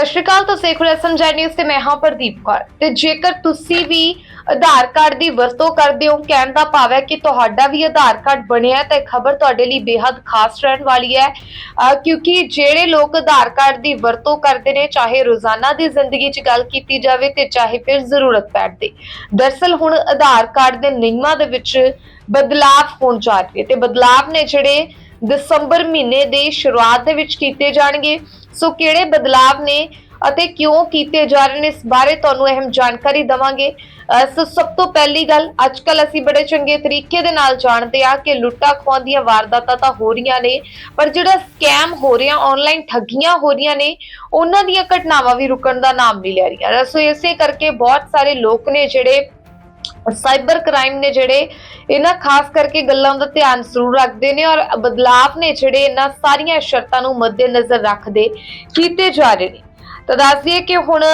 ਸਤਿ ਸ਼੍ਰੀ ਅਕਾਲ, ਤੁਸੀਂ ਦੇਖ ਰਹੇ ਹੋ ਨਿਊਜ਼ ਤੇ ਮੈਂ ਹਾਂ ਪ੍ਰਦੀਪ ਕੌਰ। ਤੇ ਜੇਕਰ ਤੁਸੀਂ ਵੀ ਆਧਾਰ ਕਾਰਡ ਦੀ ਵਰਤੋਂ ਕਰਦੇ ਹੋ, ਕਹਿਣ ਦਾ ਭਾਵ ਹੈ ਕਿ ਤੁਹਾਡਾ ਵੀ ਆਧਾਰ ਕਾਰਡ ਬਣਿਆ ਤਾਂ ਇਹ ਖਬਰ ਤੁਹਾਡੇ ਲਈ ਬੇहद ਖਾਸ ਰਹਿਣ ਵਾਲੀ ਹੈ। ਕਿਉਂਕਿ ਜਿਹੜੇ ਲੋਕ ਆਧਾਰ ਕਾਰਡ ਦੀ ਵਰਤੋਂ ਕਰਦੇ ਨੇ, ਚਾਹੇ ਰੋਜ਼ਾਨਾ ਦੀ ਜ਼ਿੰਦਗੀ 'ਚ ਗੱਲ ਕੀਤੀ ਜਾਵੇ ਤੇ ਚਾਹੇ ਫਿਰ ਜ਼ਰੂਰਤ ਪੈਣ ਦਰਸਲ ਹੁਣ ਆਧਾਰ ਕਾਰਡ ਦੇ ਨਿਯਮਾਂ ਦੇ ਵਿੱਚ ਬਦਲਾਅ ਹੋਣ ਜਾ ਰਹੀ ਹੈ ਤੇ ਬਦਲਾਅ ਨੇ ਜਿਹੜੇ ਦਸੰਬਰ ਮਹੀਨੇ ਦੇ ਸ਼ੁਰੂਆਤ ਦੇ ਵਿੱਚ ਕੀਤੇ ਜਾਣਗੇ। ਸੋ ਕਿਹੜੇ ਬਦਲਾਵ ਨੇ ਅਤੇ ਕਿਉਂ ਕੀਤੇ ਜਾ ਰਹੇ ਨੇ, ਇਸ ਬਾਰੇ ਤੁਹਾਨੂੰ ਅਹਿਮ ਜਾਣਕਾਰੀ ਦਵਾਂਗੇ। ਸੋ ਸਭ ਤੋਂ ਪਹਿਲੀ ਗੱਲ ਅੱਜਕੱਲ ਅਸੀਂ ਬੜੇ ਚੰਗੇ ਤਰੀਕੇ ਦੇ ਨਾਲ ਜਾਣਦੇ ਆ ਕਿ ਲੁੱਟਾਂ ਖੋਹਾਂ ਦੀਆਂ ਵਾਰਦਾਤਾਂ ਤਾਂ ਹੋ ਰਹੀਆਂ ਨੇ, ਪਰ ਜਿਹੜਾ ਸਕੈਮ ਹੋ ਰਿਹਾ ਆਨਲਾਈਨ ਠੱਗੀਆਂ ਹੋ ਰਹੀਆਂ ਨੇ, ਉਹਨਾਂ ਦੀਆਂ ਘਟਨਾਵਾਂ ਵੀ ਰੁਕਣ ਦਾ ਨਾਮ ਨਹੀਂ ਲੈ ਰਹੀਆਂ। ਸੋ ਇਸੇ ਕਰਕੇ ਬਹੁਤ ਸਾਰੇ ਲੋਕ ਨੇ ਜਿਹੜੇ ਸਾਈਬਰ ਕ੍ਰਾਈਮ ਨੇ ਜਿਹੜੇ ਇਹਨਾਂ ਖਾਸ ਕਰਕੇ ਗੱਲਾਂ ਦਾ ਧਿਆਨ ਜ਼ਰੂਰ ਰੱਖਦੇ ਨੇ ਔਰ ਬਦਲਾਵ ਨੇ ਜਿਹੜੇ ਇਹਨਾਂ ਸਾਰੀਆਂ ਸ਼ਰਤਾਂ ਨੂੰ ਮੱਦੇਨਜ਼ਰ ਰੱਖਦੇ ਕੀਤੇ ਜਾ ਰਹੇ ਨੇ। ਤਾਂ ਦੱਸ ਦਈਏ ਕਿ ਹੁਣ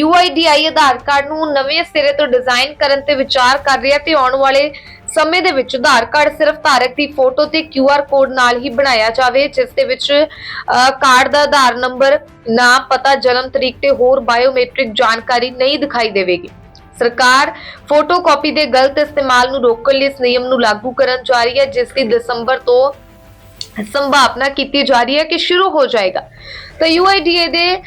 UIDI ਆਧਾਰ ਕਾਰਡ ਨੂੰ ਨਵੇਂ ਸਿਰੇ ਤੋਂ ਡਿਜ਼ਾਈਨ ਕਰਨ ਤੇ ਵਿਚਾਰ ਕਰ ਰਿਹਾ ਤੇ ਆਉਣ ਵਾਲੇ ਸਮੇਂ ਦੇ ਵਿੱਚ ਆਧਾਰ ਕਾਰਡ ਸਿਰਫ ਧਾਰਕ ਦੀ ਫੋਟੋ ਤੇ QR ਕੋਡ ਨਾਲ ਹੀ ਬਣਾਇਆ ਜਾਵੇ, ਜਿਸ ਦੇ ਵਿੱਚ ਕਾਰਡ ਦਾ ਆਧਾਰ ਨੰਬਰ, ਨਾਮ, ਪਤਾ, ਜਨਮ ਤਰੀਕ ਤੇ ਹੋਰ ਬਾਇਓਮੈਟ੍ਰਿਕ ਜਾਣਕਾਰੀ ਨਹੀਂ ਦਿਖਾਈ ਦੇਵੇਗੀ। ਸਰਕਾਰ ਫੋਟੋਕਾਪੀ ਦੇ ਗਲਤ ਇਸਤੇਮਾਲ ਨੂੰ ਰੋਕਣ ਲਈ ਇਸ ਨਿਯਮ ਨੂੰ ਲਾਗੂ ਕਰਨ ਜਾ ਰਹੀ ਹੈ, ਜਿਸ ਦੀ ਦਸੰਬਰ ਤੋਂ ਸੰਭਾਵਨਾ ਕੀਤੀ ਜਾ ਰਹੀ ਹੈ ਕਿ ਸ਼ੁਰੂ ਹੋ ਜਾਏਗਾ। ਤਾਂ UIDA ਦੇ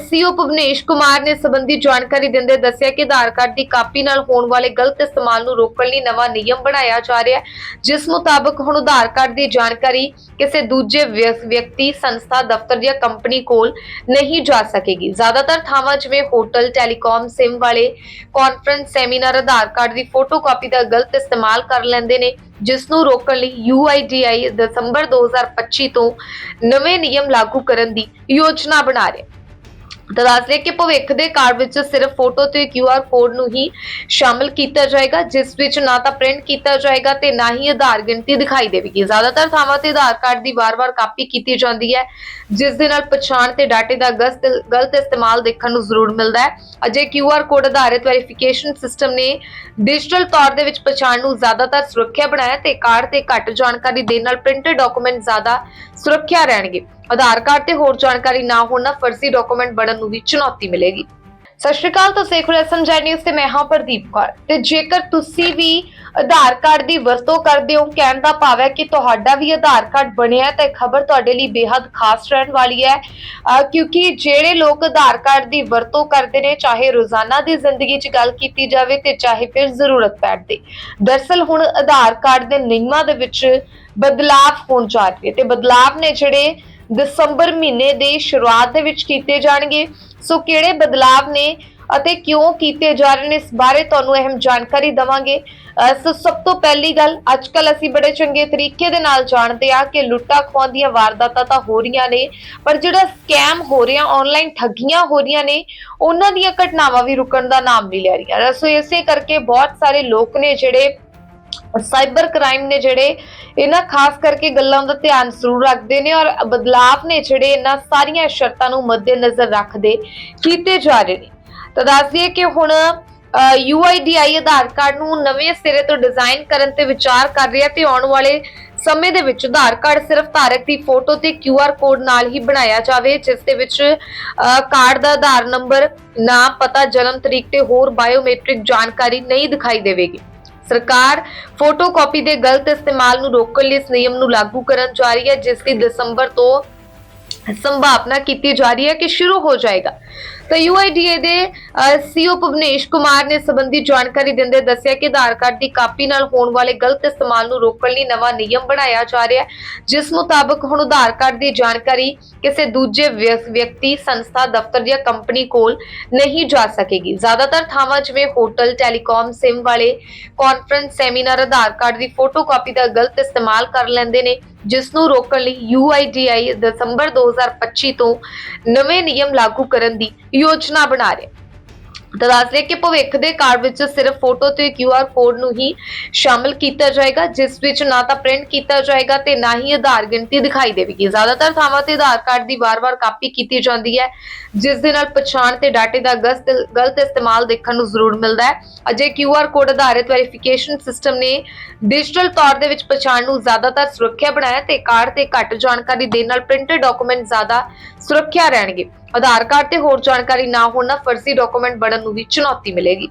ਸੀਓ ਭਵਨੇਸ਼ ਕੁਮਾਰ ਨੇ ਸੰਬੰਧੀ ਜਾਣਕਾਰੀ ਦਿੰਦੇ ਦੱਸਿਆ ਕਿ ਆਧਾਰ ਕਾਰਡ ਦੀ ਕਾਪੀ ਨਾਲ ਹੋਣ ਵਾਲੇ ਗਲਤ ਇਸਤੇਮਾਲ ਨੂੰ ਰੋਕਣ ਲਈ ਨਵਾਂ ਨਿਯਮ ਬਣਾਇਆ ਜਾ ਰਿਹਾ ਹੈ, ਜਿਸ ਮੁਤਾਬਕ ਹੁਣ ਆਧਾਰ ਕਾਰਡ ਦੀ ਜਾਣਕਾਰੀ ਕਿਸੇ ਦੂਜੇ ਵਿਅਕਤੀ, ਸੰਸਥਾ, ਦਫ਼ਤਰ ਜਾਂ ਕੰਪਨੀ ਕੋਲ ਨਹੀਂ ਜਾ ਸਕੇਗੀ। ਜ਼ਿਆਦਾਤਰ ਥਾਵਾਂ ਜਿਵੇਂ ਹੋਟਲ, ਟੈਲੀਕਾਮ, ਸਿਮ ਵਾਲੇ ਕਾਨਫਰੰਸ ਸੈਮੀਨਾਰ ਆਧਾਰ ਕਾਰਡ ਦੀ ਫੋਟੋਕਾਪੀ ਦਾ ਗਲਤ ਇਸਤੇਮਾਲ ਕਰ ਲੈਂਦੇ ਨੇ। ਜਿਸ ਨੂੰ ਰੋਕਣ ਲਈ UIDI ਦਸੰਬਰ 2025 ਤੋਂ ਨਵੇਂ ਨਿਯਮ ਲਾਗੂ ਕਰਨ ਦੀ ਯੋਜਨਾ ਬਣਾ ਰਿਹਾ ਹੈ। ਤਾਂ ਦੱਸ ਰਹੇ ਕਿ ਭਵਿੱਖ ਦੇ ਕਾਰਡ ਵਿੱਚ ਸਿਰਫ ਫੋਟੋ ਤੇ QR ਕੋਡ ਨੂੰ ਹੀ ਸ਼ਾਮਲ ਕੀਤਾ ਜਾਏਗਾ, ਜਿਸ ਵਿੱਚ ਨਾ ਤਾਂ ਪ੍ਰਿੰਟ ਕੀਤਾ ਜਾਏਗਾ ਤੇ ਨਾ ਹੀ ਆਧਾਰ ਗਿਣਤੀ ਦਿਖਾਈ ਦੇਵੇਗੀ। ਜ਼ਿਆਦਾਤਰ ਥਾਵਾਂ ਤੇ ਆਧਾਰ ਕਾਰਡ ਦੀ ਵਾਰ-ਵਾਰ ਕਾਪੀ ਕੀਤੀ ਜਾਂਦੀ ਹੈ, ਜਿਸ ਦੇ ਨਾਲ ਪਛਾਣ ਤੇ ਡਾਟੇ ਦਾ ਗਲਤ ਇਸਤੇਮਾਲ ਦੇਖਣ ਨੂੰ ਜ਼ਰੂਰ ਮਿਲਦਾ ਹੈ। ਅਜੇ QR ਕੋਡ ਆਧਾਰਿਤ ਵੈਰੀਫਿਕੇਸ਼ਨ ਸਿਸਟਮ ਨੇ ਡਿਜੀਟਲ ਤੌਰ ਦੇ ਵਿੱਚ ਪਛਾਣ ਨੂੰ ਜ਼ਿਆਦਾਤਰ ਸੁਰੱਖਿਆ ਬਣਾਇਆ ਤੇ ਕਾਰਡ ਤੇ ਘੱਟ ਜਾਣਕਾਰੀ ਦੇਣ ਨਾਲ ਪ੍ਰਿੰਟਡ ਡਾਕੂਮੈਂਟ ਜ਼ਿਆਦਾ ਸੁਰੱਖਿਆ ਰਹਿਣਗੇ। ਆਧਾਰ ਕਾਰਡ ਤੇ ਹੋਰ ਜਾਣਕਾਰੀ ਨਾ ਹੋਣ ਨਾਲ ਫਰਜ਼ੀ ਡਾਕੂਮੈਂਟ ਬਣਨ ਨੂੰ ਵੀ ਚੁਣੌਤੀ ਮਿਲੇਗੀ। ਸਤਿ ਸ਼੍ਰੀ ਅਕਾਲ, ਤੁਸੀਂ ਦੇਖ ਰਹੇ ਨਿਊਜ਼ ਤੇ ਮੈਂ ਹਾਂ ਪ੍ਰਦੀਪ ਕੌਰ। ਤੇ ਜੇਕਰ ਤੁਸੀਂ ਵੀ ਆਧਾਰ ਕਾਰਡ ਦੀ ਵਰਤੋਂ ਕਰਦੇ ਹੋ, ਕਹਿਣ ਦਾ ਭਾਵ ਹੈ ਕਿ ਤੁਹਾਡਾ ਵੀ ਆਧਾਰ ਕਾਰਡ ਬਣਿਆ ਤਾਂ ਖਬਰ ਤੁਹਾਡੇ ਲਈ ਬੇहद ਖਾਸ ਰਹਿਣ ਵਾਲੀ ਹੈ। ਕਿਉਂਕਿ ਜਿਹੜੇ ਲੋਕ ਆਧਾਰ ਕਾਰਡ ਦੀ ਵਰਤੋਂ ਕਰਦੇ ਨੇ, ਚਾਹੇ ਰੋਜ਼ਾਨਾ ਦੀ ਜ਼ਿੰਦਗੀ 'ਚ ਗੱਲ ਕੀਤੀ ਜਾਵੇ ਤੇ ਚਾਹੇ ਫਿਰ ਜ਼ਰੂਰਤ ਪੈਣ ਤੇ ਦਰਸਲ ਹੁਣ ਆਧਾਰ ਕਾਰਡ ਦੇ ਨਿਯਮਾਂ ਦੇ ਵਿੱਚ ਬਦਲਾਅ ਹੋਣ ਜਾ ਰਹੇ ਤੇ ਬਦਲਾਅ ਨੇ ਜਿਹੜੇ ਦਸੰਬਰ ਮਹੀਨੇ ਦੇ ਸ਼ੁਰੂਆਤ ਦੇ ਵਿੱਚ ਕੀਤੇ ਜਾਣਗੇ। ਸੋ ਕਿਹੜੇ ਬਦਲਾਅ ਨੇ ਅਤੇ ਕਿਉਂ ਕੀਤੇ ਜਾ ਰਹੇ ਨੇ ਇਸ ਬਾਰੇ ਤੁਹਾਨੂੰ ਅਹਿਮ ਜਾਣਕਾਰੀ ਦਵਾਂਗੇ। ਸੋ ਸਭ ਤੋਂ ਪਹਿਲੀ ਗੱਲ ਅੱਜਕੱਲ ਅਸੀਂ ਬੜੇ ਚੰਗੇ ਤਰੀਕੇ ਦੇ ਨਾਲ ਜਾਣਦੇ ਆ ਕਿ ਲੁੱਟਾਂ ਖੋਹਾਂ ਦੀਆਂ ਵਾਰਦਾਤਾਂ ਤਾਂ ਹੋ ਰਹੀਆਂ ਨੇ, ਪਰ ਜਿਹੜਾ ਸਕੈਮ ਹੋ ਰਿਹਾ ਆਨਲਾਈਨ ਠੱਗੀਆਂ ਹੋ ਰਹੀਆਂ ਨੇ, ਉਹਨਾਂ ਦੀਆਂ ਘਟਨਾਵਾਂ ਵੀ ਰੁਕਣ ਦਾ ਨਾਮ ਨਹੀਂ ਲੈ ਰਹੀਆਂ। ਸੋ ਇਸੇ ਕਰਕੇ ਬਹੁਤ ਸਾਰੇ ਲੋਕ ਨੇ ਜਿਹੜੇ ਸਾਈਬਰ ਕ੍ਰਾਈਮ ਨੇ ਜਿਹੜੇ ਇਹਨਾਂ ਖਾਸ ਕਰਕੇ ਗੱਲਾਂ ਦਾ ਧਿਆਨ ਜ਼ਰੂਰ ਰੱਖਦੇ ਨੇ ਔਰ ਬਦਲਾਵ ਨੇ ਜਿਹੜੇ ਇਹਨਾਂ ਸਾਰੀਆਂ ਸ਼ਰਤਾਂ ਨੂੰ ਮੱਦੇਨਜ਼ਰ ਰੱਖਦੇ ਕੀਤੇ ਜਾ ਰਹੇ ਨੇ। ਤਾਂ ਦੱਸ ਦਈਏ ਕਿ ਹੁਣ UIDI ਆਧਾਰ ਕਾਰਡ ਨੂੰ ਨਵੇਂ ਸਿਰੇ ਤੋਂ ਡਿਜ਼ਾਈਨ ਕਰਨ ਤੇ ਵਿਚਾਰ ਕਰ ਰਿਹਾ ਤੇ ਆਉਣ ਵਾਲੇ ਸਮੇਂ ਦੇ ਵਿੱਚ ਆਧਾਰ ਕਾਰਡ ਸਿਰਫ ਧਾਰਕ ਦੀ ਫੋਟੋ ਤੇ QR ਕੋਡ ਨਾਲ ਹੀ ਬਣਾਇਆ ਜਾਵੇ, ਜਿਸ ਦੇ ਵਿੱਚ ਕਾਰਡ ਦਾ ਆਧਾਰ ਨੰਬਰ, ਨਾਮ, ਪਤਾ, ਜਨਮ ਤਰੀਕ ਤੇ ਹੋਰ ਬਾਇਓਮੈਟ੍ਰਿਕ ਜਾਣਕਾਰੀ ਨਹੀਂ ਦਿਖਾਈ ਦੇਵੇਗੀ। ਸਰਕਾਰ ਫੋਟੋਕਾਪੀ ਦੇ ਗਲਤ ਇਸਤੇਮਾਲ ਨੂੰ ਰੋਕਣ ਲਈ ਇਸ ਨਿਯਮ ਨੂੰ ਲਾਗੂ ਕਰਨ ਜਾ ਰਹੀ ਹੈ, ਜਿਸ ਦੀ ਦਸੰਬਰ ਤੋਂ ਸੰਭਾਵਨਾ ਕੀਤੀ ਜਾ ਰਹੀ ਹੈ ਕਿ ਸ਼ੁਰੂ ਹੋ ਜਾਏਗਾ। ਤਾਂ UIDA ਦੇ ਸੀਓ ਭਵਨੇਸ਼ ਕੁਮਾਰ ਨੇ ਸੰਬੰਧੀ ਜਾਣਕਾਰੀ ਦਿੰਦੇ ਦੱਸਿਆ ਕਿ ਆਧਾਰ ਕਾਰਡ ਦੀ ਕਾਪੀ ਨਾਲ ਹੋਣ ਵਾਲੇ ਗਲਤ ਇਸਤੇਮਾਲ ਨੂੰ ਰੋਕਣ ਲਈ ਨਵਾਂ ਨਿਯਮ ਬਣਾਇਆ ਜਾ ਰਿਹਾ ਹੈ, ਜਿਸ ਮੁਤਾਬਕ ਹੁਣ ਆਧਾਰ ਕਾਰਡ ਦੀ ਜਾਣਕਾਰੀ ਕਿਸੇ ਦੂਜੇ ਵਿਅਕਤੀ, ਸੰਸਥਾ, ਦਫ਼ਤਰ ਜਾਂ ਕੰਪਨੀ ਕੋਲ ਨਹੀਂ ਜਾ ਸਕੇਗੀ। ਜ਼ਿਆਦਾਤਰ ਥਾਵਾਂ ਜਿਵੇਂ ਹੋਟਲ, ਟੈਲੀਕਾਮ, ਸਿਮ ਵਾਲੇ ਕਾਨਫਰੰਸ ਸੈਮੀਨਾਰ ਆਧਾਰ ਕਾਰਡ ਦੀ ਫੋਟੋਕਾਪੀ ਦਾ ਗਲਤ ਇਸਤੇਮਾਲ ਕਰ ਲੈਂਦੇ ਨੇ। ਜਿਸ ਨੂੰ ਰੋਕਣ ਲਈ UIDI ਦਸੰਬਰ 2025 ਤੋਂ ਨਵੇਂ ਨਿਯਮ ਲਾਗੂ ਕਰਨ ਦੀ ਯੋਜਨਾ ਬਣਾ ਰਿਹਾ ਹੈ। ਤਾਂ ਦੱਸ ਰਹੇ ਕਿ ਭਵਿੱਖ ਦੇ ਕਾਰਡ ਵਿੱਚ ਸਿਰਫ ਫੋਟੋ ਤੇ QR ਕੋਡ ਨੂੰ ਹੀ ਸ਼ਾਮਲ ਕੀਤਾ ਜਾਏਗਾ, ਜਿਸ ਵਿੱਚ ਨਾ ਤਾਂ ਪ੍ਰਿੰਟ ਕੀਤਾ ਜਾਏਗਾ ਤੇ ਨਾ ਹੀ ਆਧਾਰ ਗਿਣਤੀ ਦਿਖਾਈ ਦੇਵੇਗੀ। ਜ਼ਿਆਦਾਤਰ ਥਾਵਾਂ ਤੇ ਆਧਾਰ ਕਾਰਡ ਦੀ ਵਾਰ-ਵਾਰ ਕਾਪੀ ਕੀਤੀ ਜਾਂਦੀ ਹੈ, ਜਿਸ ਦੇ ਨਾਲ ਪਛਾਣ ਤੇ ਡਾਟੇ ਦਾ ਗਲਤ ਗਲਤ ਇਸਤੇਮਾਲ ਦੇਖਣ ਨੂੰ ਜ਼ਰੂਰ ਮਿਲਦਾ ਹੈ। ਅਜੇ QR ਕੋਡ ਆਧਾਰਿਤ ਵੈਰੀਫਿਕੇਸ਼ਨ ਸਿਸਟਮ ਨੇ ਡਿਜੀਟਲ ਤੌਰ ਦੇ ਵਿੱਚ ਪਛਾਣ ਨੂੰ ਜ਼ਿਆਦਾਤਰ ਸੁਰੱਖਿਆ ਬਣਾਇਆ ਤੇ ਕਾਰਡ ਤੇ ਘੱਟ ਜਾਣਕਾਰੀ ਦੇਣ ਨਾਲ ਪ੍ਰਿੰਟਡ ਡਾਕੂਮੈਂਟ ਜ਼ਿਆਦਾ ਸੁਰੱਖਿਆ ਰਹਿਣਗੇ। ਆਧਾਰ ਕਾਰਡ ਤੇ ਹੋਰ ਜਾਣਕਾਰੀ ਨਾ ਹੋਣ ਨਾਲ ਫਰਜ਼ੀ ਡਾਕੂਮੈਂਟ ਬਣਨ ਨੂੰ ਵੀ ਚੁਣੌਤੀ ਮਿਲੇਗੀ।